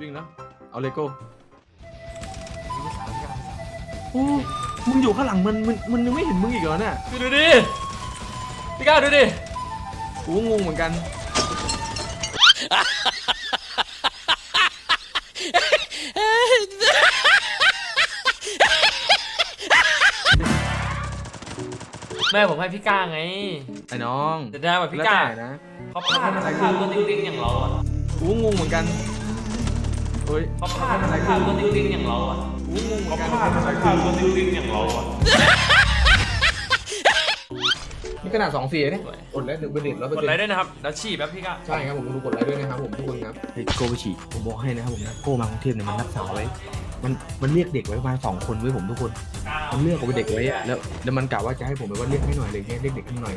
วิ่งแล้ว เอาเลโก้โอ้มึงอยู่ข้างหลังมันมันมันยังไม่เห็นมึงอีกเหรอเนี่ยพี่ดูดิ พี่ก้าวดูดิ กูก็งงเหมือนกัน แม่ผมให้พี่ก้าไงไอ้น้องจะได้แบบพี่แล้วก้าแต่นะเขาพลาดอะไรคือตัวติ๊งๆอย่างเราอะ กูก็งงเหมือนกัน เฮ้ยเขาพลาดอะไรคือตัวติ๊งๆอย่างเราอะกูก็งงเหมือนกันพลาดอะไรคือตัวติ๊งๆอย่างเราอะนี่ขนาดสองสี่เนี่ยกดแล้วถึงเป็นเด็ดแล้วกดไลค์ด้วยนะครับ แล้วฉี่แบบพี่ก้าใช่ครับผมดูกดไลค์ด้วยนะครับผมทุกคนครับเฮ้ยโก้ไปฉี่ผมบอกให้นะครับผมนะโก้มากรุงเทพเนี่ยมันรักษาไว้มันมันเรียกเด็กไว้ประมาณสองคนไว้ผมทุกคนมันเลือกเอาไปเด็กไว้อะแล้วแล้วมันกะว่าจะให้ผมแบบว่าเรียกให้หน่อยเลยให้เรียกเด็กให้หน่อย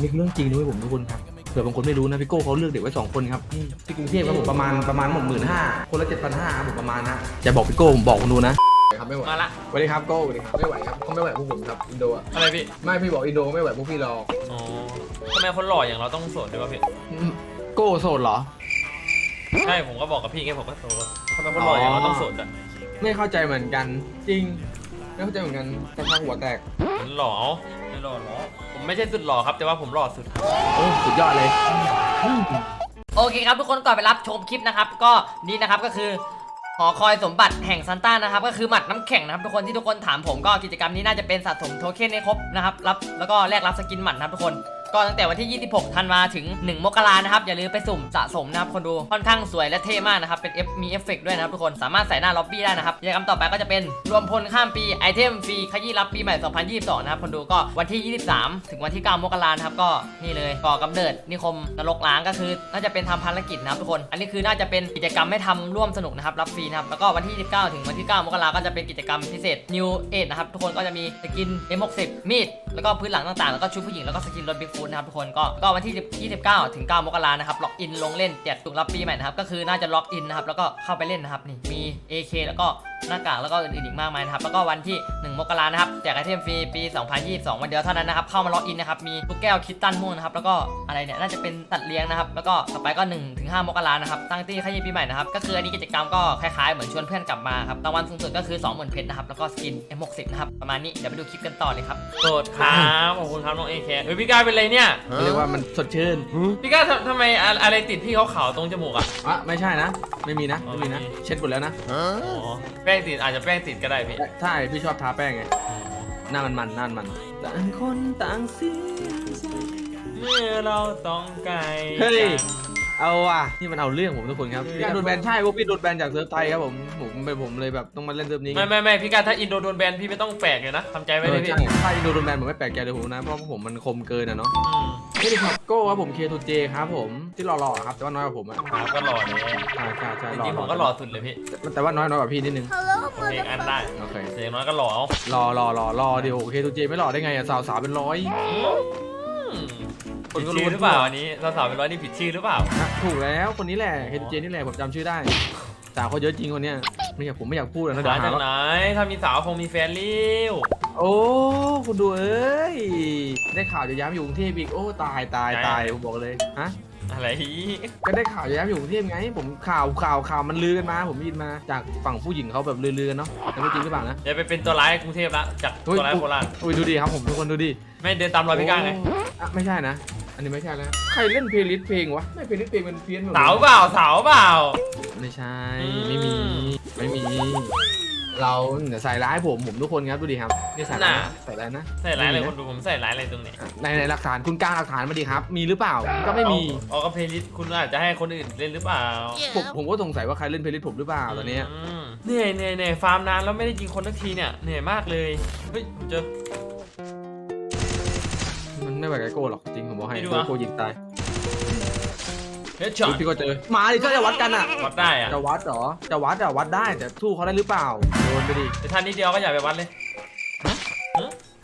นี่คือเรื่องจริงนะเว้ยผมทุกคนครับ เผื่อบางคนไม่รู้นะพี่โก้เขาเลือกเด็กไว้สองคนครับอืมที่กรุงเทพครับผมประมาณประมาณหมดหมื่นห้าคนละเจ็ดพันห้าผมประมาณนะจะบอกพี่โก้ผมบอกคุณดูนะครับไม่ไหวมาละสวัสดีครับโก้สวัสดีครับไม่ไหวครับเขาไม่ไหวพวกผมครับอินโดอะอะไรพี่ไม่พี่บอกอินโดไม่ไหวพวกพี่หรอกอ๋อทำไมคนหล่ออย่างเราต้องโสดด้วยวะพี่อืมโก้โสดเหรอใช่ผมก็บอกกับพี่ไงผมก็โสดทำไมคนหล่ออย่างเราต้องโสดอะไม่เข้าใจเหมือนกัน จริงไม่เข้าใจเหมือนกันสักพักหัวแตกมันหล่อไม่หล่อหรอผม ไม่ใช่สุดหล่อครับ แต่ว่าผมหล่อสุดครับโอ้สุดยอดเลย โอเคครับทุกคนก่อนไปรับชมคลิปนะครับ ก็นี่นะครับก็คือหอคอยสมบัติแห่งซันต้านะครับ ก็คือหมัดน้ำแข็งนะครับทุกคนที่ทุกคนถามผมก็กิจกรรมนี้น่าจะเป็นสะสมโทเค็นให้ครบนะครับรับแล้วก็แลกรับสกินหมัดนะครับทุกคน ก็ตั้งแต่วันที่ 26 ธันวาถึง 1 มกรานะครับ อย่าลืมไปสุ่มสะสมนะครับคนดูค่อนข้างสวยและเท่มากนะครับ เป็นเอฟมีเอฟเฟกด้วยนะครับทุกคนสามารถใส่หน้าล็อบบี้ได้นะครับกิจกรรมต่อไปก็จะเป็นรวมพลข้ามปีไอเทมฟรีขยี้รับปีใหม่ 2022 นะครับคนดูก็วันที่ 23 ถึงวันที่ 9 มกรานะครับก็นี่เลยก่อกำเนิดนิคมนรกล้างก็คือ น่าจะเป็นทำภารกิจนะครับทุกคน อันนี้คือน่าจะเป็นกิจกรรมให้ทำร่วมสนุกนะครับรับฟรีนะครับแล้วก็วันที่ 29 ถึงวันที่ 9 มกราก็จะเป็นกิจกรรมพิเศษ New Age นะครับทุกคนก็จะมีสกิน M60 มีดแล้วก็พื้นหลังต่างๆแล้วก็ชุดผู้หญิงแล้วก็สกินรถบิ๊กฟูดนะครับทุกคนก็ก็วันที่ 29 ถึง 9 มกรานะครับล็อกอินลงเล่นแจกตุกรับปีใหม่นะครับก็คือน่าจะล็อกอินนะครับแล้วก็เข้าไปเล่นนะครับนี่มี AK แล้วก็ หน้ากากแล้วก็อื่นๆอีกมากมายนะครับแล้วก็วันที่ 1 มกรานะครับแจกไอเทมฟรีปี 2022 วันเดียวเท่านั้นนะครับเข้ามาล็อกอินนะครับมีลูกแก้วคิดตันม่วงนะครับแล้วก็อะไรเนี่ยน่าจะเป็นตัดเลี้ยงนะครับแล้วก็ต่อไปก็1ถึง5มกรานะครับตั้งที่ขยี้ปีใหม่นะครับก็คืออันนี้กิจกรรมก็คล้ายๆเหมือนชวนเพื่อนกลับมาครับรางวัลสูงสุดก็คือ20,000เพชรนะครับแล้วก็สกิน M60 นะครับประมาณนี้เดี๋ยวไปดูคลิปกันต่อเลยครับโสดครับขอบคุณครับน้องเอเคเฮ้ยพี่ก้าเป็นไรเนี่ยเรียกว่ามันสดชื่นพี่ก้าทำทำไมอะอะไรติดพี่เขาขาวๆตรงจมูกอะอะไม่ใช่นะ ไม่มีนะอ๋อไม่มีนะไม่มีเช็ดหมดแล้วนะอ๋อแป้งติดอาจจะแป้งติดก็ได้พี่ใช่พี่ชอบทาแป้งไงหน้ามันมันๆหน้ามันมันต่างคนต่างเสียเมื่อเราต้องไกลเฮ้ยกัน เอาว่ะนี่มันเอาเรื่องผมทุกคนครับพี่โดนแบนใช่พวกพี่โดนแบนจากเซิร์ฟไทยครับผมผมเป็นผมเลยแบบต้องมาเล่นเซิร์ฟนี้ไม่ไม่ไม่พี่ก้าถ้าอินโดโดนแบนพี่ไม่ต้องแปลกเลยนะทำใจเอไว้อเลยพี่ใช่ถ้าโดนแบนผมไม่แปลกใจเลยผมนะเพราะผมมันคมเกินอะเนาะอืมนี่คือครับโก้ครับผมเคทูเจครับผมที่หล่อๆครับแต่ว่าน้อยกว่าผมอะครับก็หล่อเลยใช่ใช่ใช่จริงๆผมก็หล่อสุดเลยพี่แต่ว่าน้อยน้อยกว่าพี่นิดนึงโอเคอันได้โอเคแต่อย่างน้อยก็หล่อเอารอรอรอรอเดี๋ยวเคทูเจไม่หล่อได้ไงอะสาวสาวเป็นร้อยอืม คนผิดก็รู้ชื่อหรือเปล่าอันนี้สาวๆเป็นร้อยนี่ผิดชื่อหรือเปล่าอะถูกแล้วคนนี้แหละเคทูเจนี่แหละผมจำชื่อได้ สาวเขาเยอะจริงคนเนี้ยไม่อยากผมไม่อยากพูดนะเดี๋ยวหาหาจากว่าไหน ถ้ามีสาวคงมีแฟนเลี้วโอ้คุณดูเอ้ยได้ข่าวจะย้ายมาอยู่กรุงเทพอีกโอ้ตายตายตายผมบอกเลยฮะ อะไรก็ได้ข่าวจะย้ายมาอยู่กรุงเทพไง ผมข่าวข่าวข่าวมันลือกันมา ผมได้ยินมาจากฝั่งผู้หญิงเขาแบบลือๆกันเนาะแต่ไม่จริงหรือเปล่านะ เดี๋ยวไปเป็นตัวร้ายกรุงเทพละจากเฮ้ย ตัวร้ายโคราชอุ้ยดูดิครับผมทุกคนดูดิไม่เดินตามรอยพี่ก้างไงโอ้อะไม่ใช่นะ อันนี้ไม่ใช่แล้ว ใครเล่นเพลย์ลิสต์เพลงวะ ไม่เพลย์ลิสต์เพลงมันเพี้ยนหมดลย สาวเปล่าสาวเปล่า ไม่ใช่ อืม ไม่มี ไม่มี เราเดี๋ยวใส่ร้ายผมผมทุกคนครับดูดิครับนี่ใส่ร้ายนะใส่ร้ายนะใส่ร้ายอะไรคนดูผมใส่ร้ายอะไรตรงไหนอะในในหลักฐานคุณกลางหลักฐานมาดิครับ มีหรือเปล่าก็ไม่มีเอาเอาก็เพลย์ลิสต์คุณอาจจะให้คนอื่นเล่นหรือเปล่าผมผมก็สงสัยว่าใครเล่นเพลย์ลิสต์ผมหรือเปล่าตอนเนี้ยมเหนื่อยเหนื่อยเหนื่อยฟาร์มนานแล้วไม่ได้ยิงคนสักทีเนี่ยเหนื่อยมากเลยเฮ้ยผมเจอมัน ไม่ไหวกับไอ้โก้หรอกจริงผมบอกให้ไม่ดูโก้อะโก้ยิงตายเฮดช็อตพี่ก็เจอมาดิถ้าจะวัดกันอะ วัดได้อะจะวัดเหรอ จะวัดอะวัดได้แต่สู้เขาได้หรือเปล่าโดนไปดิแต่ท่านนิดเดียวก็อย่าไปวัดเลยฮะฮ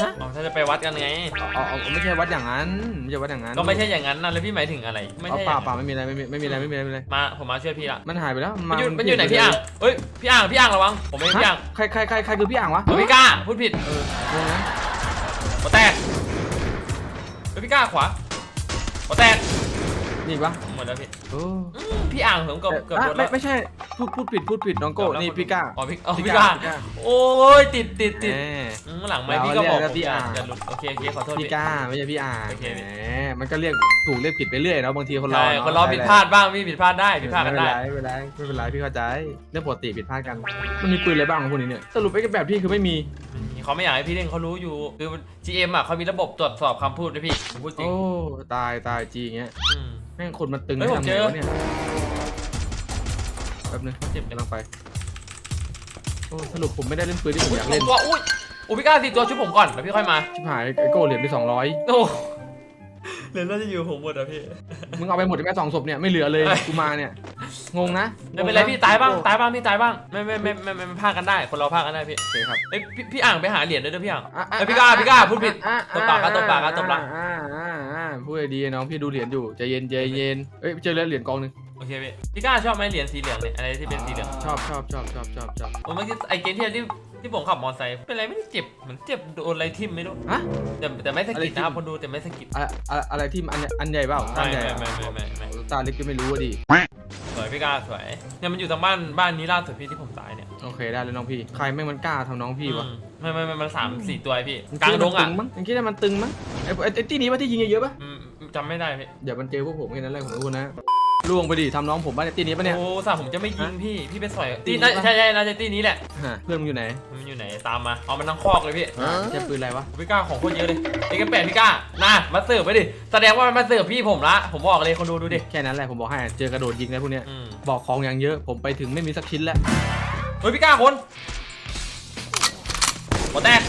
ะอ๋อถ้าจะไปวัดกันไง เอาเอาเอาไม่ใช่วัดอย่างนั้นไม่ใช่วัดอย่างนั้นก็ไม่ใช่อย่างนั้นนะแล้วพี่หมายถึงอะไรไม่เอาใช่เปล่าเปล่าไม่มีอะไรไม่มีไม่มีอะไรไม่มีอะไรไม่มีอะไรมาผมมาช่วยพี่ละมันหายไปแล้วมันอยู่มันอยู่ไหนพี่อ่างเฮ้ยพี่อ่างพี่อ่างระวังผมไม่ใช่พี่อ่างฮะใครใครใครใครคือพี่อ่างวะเฮ้ยพี่ก้าพูดผิดเอองงนะหัวแตกเฮ้ยพี่ก้าขวาหัวแตกนี่ปะหมดแล้วพี่โอ้อืมพี่อ่างผมกับกับอะรถไม่แล้วไม่ใช่พูดพูดผิดพูดผิดน้องโก้กับรถนี่พี่ก้า อ๋อพี่อ๋อพี่พี่ก้าก้าพี่ก้า โอ้ยติดติดติดแหมอืมหลังไม่เราพี่ก็บอกเรียกผมพี่จะอ่างจะหลุดโอเคโอเคขอโทษพี่ พี่ก้าไม่ใช่พี่อ่างโอเค แหมมันก็เรียกถูกเรียกผิดไปเรื่อยเนาะบางทีคนเราใช่เนาะคนเราผิดพลาดบ้างพี่ผิดพลาดได้ผิดพลาดกันได้ ไม่เป็นไรไม่เป็นไรไม่เป็นไรพี่เข้าใจเรื่องปกติผิดพลาดกันมันมีปืนอะไรบ้างของพวกนี้เนี่ยสรุปไอ้แบบพี่คือไม่มี เขาไม่อยากให้พี่เล่นเขารู้อยู่คือ GM อะเขามีระบบตรวจสอบคำพูดด้วยพี่ผมพูดจริงโอ้ ตายตายจีอย่างเงี้ยอืม แม่งคนมันตึงเฮ้ยผมทำเจไงอวะเนี่ยแป๊บนึงเจ็บกำลังไปโอ้สรุปผมไม่ได้เล่นปืนที่ผมอุ้ยอยากสอเล่งนตัวอุ้ยอุ้ยพี่กล้าสี่ตัวชุบผมก่อนแล้วพี่ค่อยมาชิบหายไอโก้เหรียญไปสองร้อยโอ้เหรียญน่าจะอยู่ผมหมดอะพี่ มึงเอาไปหมดแค่สองศพเนี่ยไม่เหลือเลยเอ้ยกูมาเนี่ย งงนะไม่เป็นไรพี่ตายบ้างโอ้ตายบ้างพี่ตายบ้างไม่ไม่ไม่ไม่ไม่ไม่พลาดกันได้ คนเราพลาดกันได้พี่โอเคครับเอ้ยพี่พี่อ่างไปหาเหรียญด้วยนะพี่อ่างอะเอ้ยพี่กล้าพี่กล้าพูดผิดอะตบปากครับตบปากครับตบปากอะอะอะพูดให้ดีน้องพี่ดูเหรียญอยู่ใจเย็นใจเย็นเอ้ยเจอเหรียญกองหนึ่งโอเคพี่พี่กล้าชอบไหมเหรียญสีเหลืองเนี่ยอะไรที่เป็นสีเหลืองชอบชอบชอบชอบชอบชอบโอ้เมื่อกี้ไอเกมที่ที่ ที่ผมขับมอเตอร์ไซค์เป็นไรไม่ได้เจ็บเหมือนเจ็บโดนอะไรทิ่มไม่รู้ฮะ แต่แต่ไม่สะกิดอะไรทิ่มนะครับคนดูแต่ไม่สะกิดอะอะอะไรที่อันอันใหญ่เปล่าตาไม่ใหญ่ไม่อะไม่ไม่ไม่ไม่ตาเล็กก็ไม่รู้อะดิสวยพี่กล้าสวยเนี่ยมันอยู่ทางบ้านบ้านนี้ล่าสุดพี่ที่ผมตายเนี่ยโอเคได้เลยน้องพี่ใครแม่งมันกล้าทำน้องพี่วะอืมไม่ไม่ไม่มันสามสี่ตัวไอ้พี่มึกลางคิดว่งมันอะตึงมั้งมึงคิดว่ามันตึงมั้งไอ้ไอ้ไอ้ที่นี้ว่าที่ยิงเยอะๆปะอืมจำไม่ได้พี่เดี๋ยวมันเจอพวกผมแค่นั้นแหละผมรู้นะ ล่วงไปดิทำน้องผมบ้านเนี่ยตีนี้ปะเนี่ย โอ้สาผมจะไม่ยิงพี่ พี่ไปสอยตีตีนี้น่าปะ ใช่ใช่น่าจะตีนี้แหละฮะเพื่อนมึงอยู่ไหนมันอยู่ไหนตามมา เอามันทั้งคอกเลยพี่ใช่ปืนอะไรวะ พี่กล้าของโคตรเยอะเลยเอกแปดพี่กล้าน่ามาเสิร์ฟไปดิ แสดงว่ามันมาเสิร์ฟพี่ผมละ ผมบอกเลยคนดูดูดิ แค่นั้นแหละผมบอกให้เจอกระโดดยิงนะพวกเนี้ย อืมบอกของอย่างเยอะ ผมไปถึงไม่มีสักชิ้นแล้วเฮ้ยพี่กล้าคนหัวแตก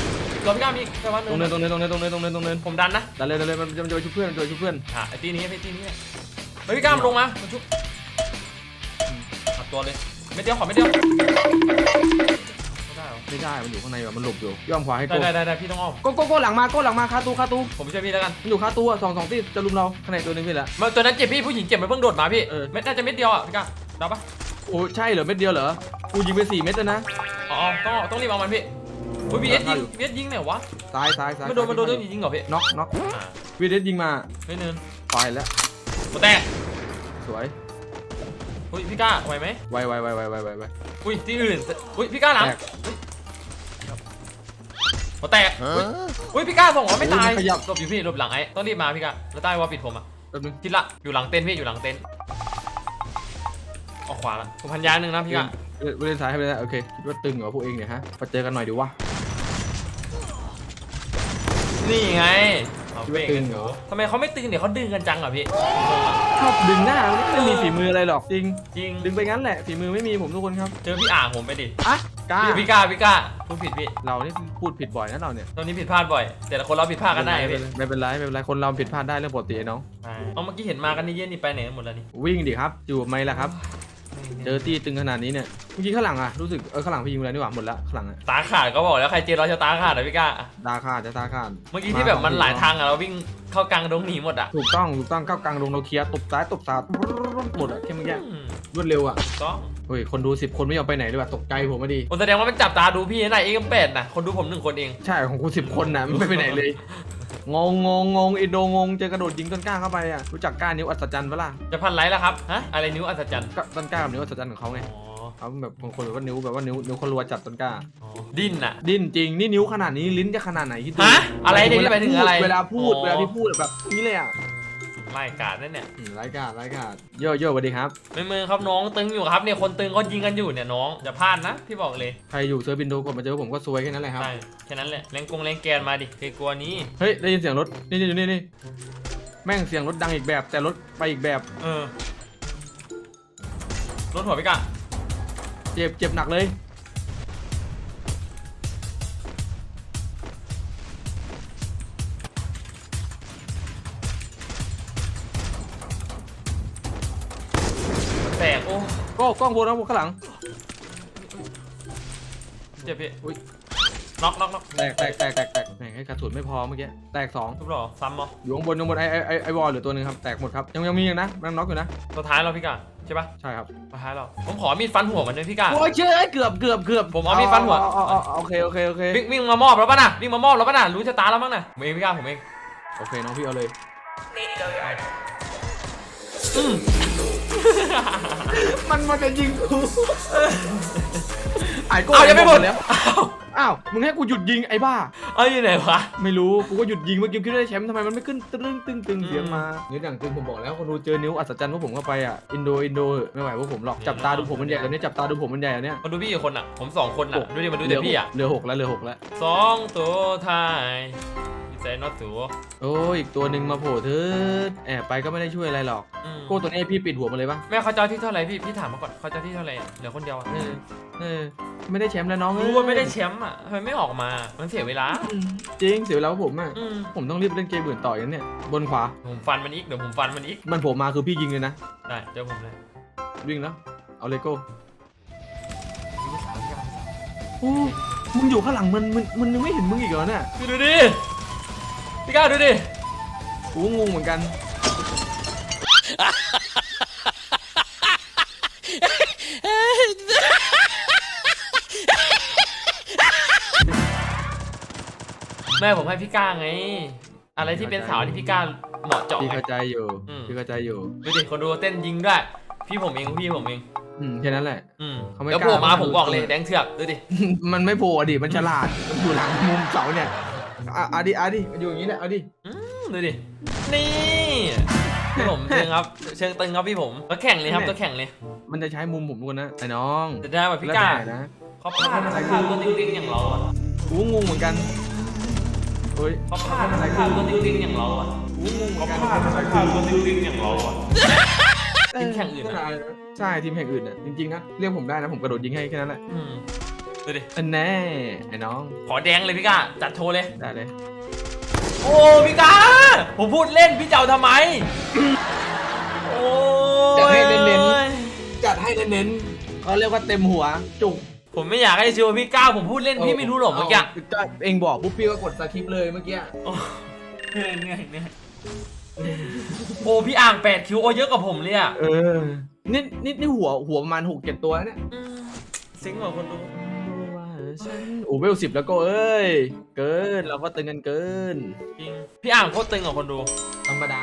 ตัวพี่กล้ามีแค่วันหตรงเนินึนงตรงเนินตรงเนินตรงเนินตรงเนินตรงเนินผมดันนะดันเลยดันเลยมันจะมันจะไปชุบเพื่อนมันจะไปชุบเพื่อน อะไอ้ตีนี้ไอ้ตีนี้แหละเฮ้ยพี่กล้ามนลงมามันชุบอัดตัวเลย ไม่เดียวขอไม่เดียวไม่ได้เหรอไม่ได้มันอยู่ข้างในแบบมันหลบอยู่ย่อมขวาให้ได้โก้ได้ได้ได้พี่ต้องอ้อมโก้โก้โก้หลังมาโก้หลังมาคาตูคาตูผมช่วยพี่แล้วกัน มันอยู่คาตูอะสองสองที่จะลุมเราข้างในตัวหนึงพี่ละ มาตัวนั้นเจ็บพี่ผู้หญิงเจ็บมันเพิ่งโดดมาพี่เออเม็ดน่าจะเม็ดเดียวอะพี่กล้าได้ปะโอ้ใช่เหรอเม็ดเดียวเหรอกูยิงไปสี่เม็ดแล้วนะ อ๋อต้องต้องรีบเอามันพี่อุ้ยพีเอสได้ยิงอยู่พีเอสยิงไหนวะซ้ายซ้ายซ้ายไม่โดนมันโดนโดนยิงเหรอพี่น็อกน็อกอ่าวีเดสยิงมาเฮ้ยเนินไปแล้วหัวแตก สวยอุ้ยพี่กล้าไหวไหมไวไวไวไวไวไวไวอุ้ยที่อื่นอุ้ยพี่กล้าหลังแตกหัวแตกอุ้ยอุ้ยพี่กล้าส่งหัวไม่ตายโอ้ยมันขยับหลบอยู่พี่หลบหลังไอ้ต้องรีบมาพี่กล้าแล้วใต้ว่าปิดผมอะแป๊บนึงทิศละอยู่หลังเต็นท์พี่อยู่หลังเต็นท์ออกขวาละผมพันยาหนึ่งนะพี่กล้าวีเดสซ้ายให้ไปแล้วโอเคคิดว่าตึงเหรอพวกเองเนี่ยฮะมาเจอกันหน่อยดีวะนี่ไง เอาคิดเบรว่ากตึงเหรอทำไมเขาไม่ตึงเดี๋ยวเขาดึงกันจังอะพี่ ชอบดึงหน้าไม่มีฝีมืออะไรหรอกจริง จริง ดึงไปงั้นแหละฝีมือไม่มีผมทุกคนครับเจอพี่อ่างผมไปดิอะกล้าพี่พี่กล้าพี่กล้าพูดผิดพี่ เรานี่พูดผิดบ่อยนะเราเนี่ยตอนนี้ผิดพลาดบ่อย แต่ละคนเราผิดพลาดกันได้ไม่เป็พี่นไรไม่เป็นไรไม่เป็นไรคนเราผิดพลาดได้เรื่องปกติไอ้น้อง เอาเมื่อกี้เห็นมากันนี่เย็นนี่ไปไหนกันหมดแล้วนี่วิ่งดิครับอยู่ไหมล่ะครับ เจอตีตึงขนาดนี้เนี่ยเมื่อกี้ข้างหลังอะรู้สึกเออข้างหลังพี่ยิงไปแล้วนี่หว่าหมดละข้างหลังอะตาขาดก็บอกแล้วใครเจอเราจะตาขาดนะพี่กล้าตาขาดจะตาขาดเมื่อกี้ที่แบบมันหลายทางอะเราวิ่งเข้ากลางดงหนีหมดอะถูกต้องถูกต้องเข้ากลางลงโนเคียตบซ้ายตบซ้ายหมดอะแค่เมื่อกี้อืมรวดเร็วอะถูกต้องเฮ้ยคนดูสิบคนไม่ยอมไปไหนเลยว่ะตกใจผมมาดิโอ้แสดงว่ามันจับตาดูพี่นะเอ็กเป็ดนะคนดูผมหนึ่งคนเองใช่ของกูสิบคนนะไม่ไปไหนเลย งงงงงงอินโดงงเจอกระโดดยิงต้นกล้าเข้าไปอะรู้จักกล้านิ้วอัศจรรย์ปะล่ะจะพันไลค์แล้วครับฮะอะไรนิ้วอัศจรรย์ก็ต้นกล้ากับนิ้วอัศจรรย์ของเขาไงอ๋อเขาแบบบางคนแบบว่านิ้วแบบว่านิ้วนิ้วคนรัวจับต้นกล้า อ๋อดิ้นอะดิ้นจริงนี่นิ้วขนาดนี้ลิ้นจะขนาดไหนคิดดูฮะอะไรเนี่ยนี่หมายถึงอะไรเวลาพูดอ๋อเวลาที่พูดแบบนี้เลยอะ ไล่กาดนั่นเนี่ยอืมรายการรายการโยโย่สวัสดีครับ ไม่มือครับน้องตึงอยู่ครับเนี่ยคนตึงเขายิงกันอยู่เนี่ยน้องอย่าพลาดนะพี่บอกเลยใครอยู่เซิร์ฟบินโดกดมาเจอผมก็ซวยแค่นั้นแหละครับ ใช่แค่นั้นแหละแรงกงแรงแกนมาดิเคยกลัวนี้ เฮ้ย ได้ยินเสียงรถ นี่นี่อยู่นี่นี่แม่งเสียงรถดังอีกแบบ แต่รถไปอีกแบบ เออรถหัวพี่กะเจ็บเจ็บหนักเลย ก็กล้องบนนะข้างหลังเจ็บพี่อุ๊ยน็อกน็อกน็อกแตกแตกแตกแตกแตกแม่งให้กระสุนไม่พอเมื่อกี้แตกสองทุบหรอซ้ำเหรออยู่ข้างบนข้างบนไอไอไอไอวอลเหลือตัวหนึงครับแตกหมดครับยังยังมีอยู่นะมันน็อกอยู่นะตัวท้ายเราพี่กะใช่ปะใช่ครับตัวท้ายเราผมขอมีดฟันหัวมันด้วยพี่กะโอ้ยเชื่อเกือบเกือบเกือบผมเอามีดฟันหัวเอาเอาเอาเอาโอเคโอเคโอเควิ่งวิ่งมามอบแล้วป่ะน่ะวิ่งมามอบแล้วป่ะน่ะรู้ชะตาแล้วมั้งน่ะผมเองพี่กะผมเองโอเคน้องพี่เอาเลยอื มมันมันจะยิงกูไอ้โก้เอายังไม่หมดแล้วอ้าวอ้าวมึงให้กูหยุดยิงไอ้บ้า เอาอยู่ไหนวะ ไม่รู้กูก็หยุดยิงเมื่อกี้คิดว่าได้แชมป์ทำไมมันไม่ขึ้นตึ้งตึ้งตึงอืมเสียงมานิ้วอย่างตึงผมบอกแล้วคนดูเจอนิ้วอัศจรรย์พวกผมเข้าไปอะอินโดอินโดไม่ไหวพวกผมหรอกนี่จับตาดูผมมันใหญ่ตอนนี้จับตาดูผมมันใหญ่อันเนี้ยมาดูพี่อีกคนอะ ผมสองคนอะดูดิมาดูแต่พี่อะเหลือหกแล้วเหลือหกแล้วสองตัวท้าย ดีใจน็อตสูโอ้ยอีกตัวหนึ่งมาโผล่เถิดแอบไปก็ไม่ได้ช่วยอะไรหรอก อืมโก้ตัวนี้พี่ปิดหัวมันเลยปะแม่เขาเจ้าที่เท่าไหร่พี่พี่ถามมาก่อนเขาเจ้าที่เท่าไหร่อะเหลือคนเดียวอะเออเออไม่ได้แชมป์แล้วน้องเอ้ยรู้ว่าไม่ได้แชมป์อะทำไมไม่ออกมา มันเสียเวลาอืมจริงเสียเวลาผมอะอืมผมต้องรีบเล่นเกมอื่นต่ออย่างเนี้ยบนขวาผมฟันมันอีกเดี๋ยวผมฟันมันอีกมันโผล่มาคือพี่ยิงเลยนะได้เจอผมเลยวิ่งแล้วเอาเลโก้โอ้มึงอยู่ข้างหลังมันมันมันยังไม่เห็นมึงอีกเหรอเนี่ยพี่ดูดิ พี่ก้าวดูดิกูก็งงเหมือนกัน แม่ผมให้พี่ก้าไง อะไรที่เป็นสาวที่พี่ก้าเหมาะเจาะพี่ไง เข้าใจอยู่ อืม พี่เข้าใจอยู่ ดูดิคนดูเต้นยิงด้วย พี่ผมเองพี่ผมเอง อืมแค่นั้นแหละ อืมเขาไม่แล้วกล้าโผล่มามาผมบอกเลยดูแดงเถือกดูดิ มันไม่โผล่อะดิมันฉลาดมันอยู่หลังมุมเสาเนี่ย อะอะดิอะดิอยู่อย่างนี้แหละเอาดิอืมดูดิ นี่พี่ผมเชิงครับ เชิงตึงครับพี่ผมตัวแข่งเลยครับตัวแข่งเลยมันจะใช้มุมผมทุกคนนะไอ้น้องจะได้แบบพี่ก้าแล้วแต่นะเขาพลาดเขาพลาดตัวติ๊งๆอย่างเราอะกูก็งงเหมือนกันเฮ้ยเขาพลาดเขาพลาดตัวติ๊งๆอย่างเราอะกูก็งงเหมืเขาอนกันพลาดเขาพลาดตัวติ๊งๆอย่างเราอะทีมแข่งอื่นอะใช่ทีมแข่งอื่นอะจริงๆนะเรียกผมได้นะผมกระโดดยิงให้แค่นั้นแหละ อืม ดูดิ อันแน่ไอ้น้องขอแดงเลยพี่ก้า จัดโชว์เลย ได้เลย โอ้พี่ก้า ผมพูดเล่นพี่เจ้าทำไม โอ้ยจัดให้เน้นๆจัดให้เน้นๆเขาเรียกว่าเต็มหัวจุกผมไม่อยากให้เชื่อพี่ก้า ผมพูดเล่นพี่ไม่รู้หรอกเมื่อกี้ก็เองบอกปุ๊บพี่ก็กดสคริปต์เลยเมื่อกี้โอ้เหนื่อยเหนื่อยเหนื่อยโอ้พี่อ่างแปดคิวโอเยอะกว่าผมเลยอะเออนี่นี่นี่หัวหัวประมาณหกเจ็ดตัวแล้วเนี่ยอืมซิงค์กว่าคนดู โอ้เวลสิบแล้วก็เอ้ย เกินเราก็ตึงกันเกิน จริง พี่อ่างโคตรตึงกว่าคนดู ธรรมดา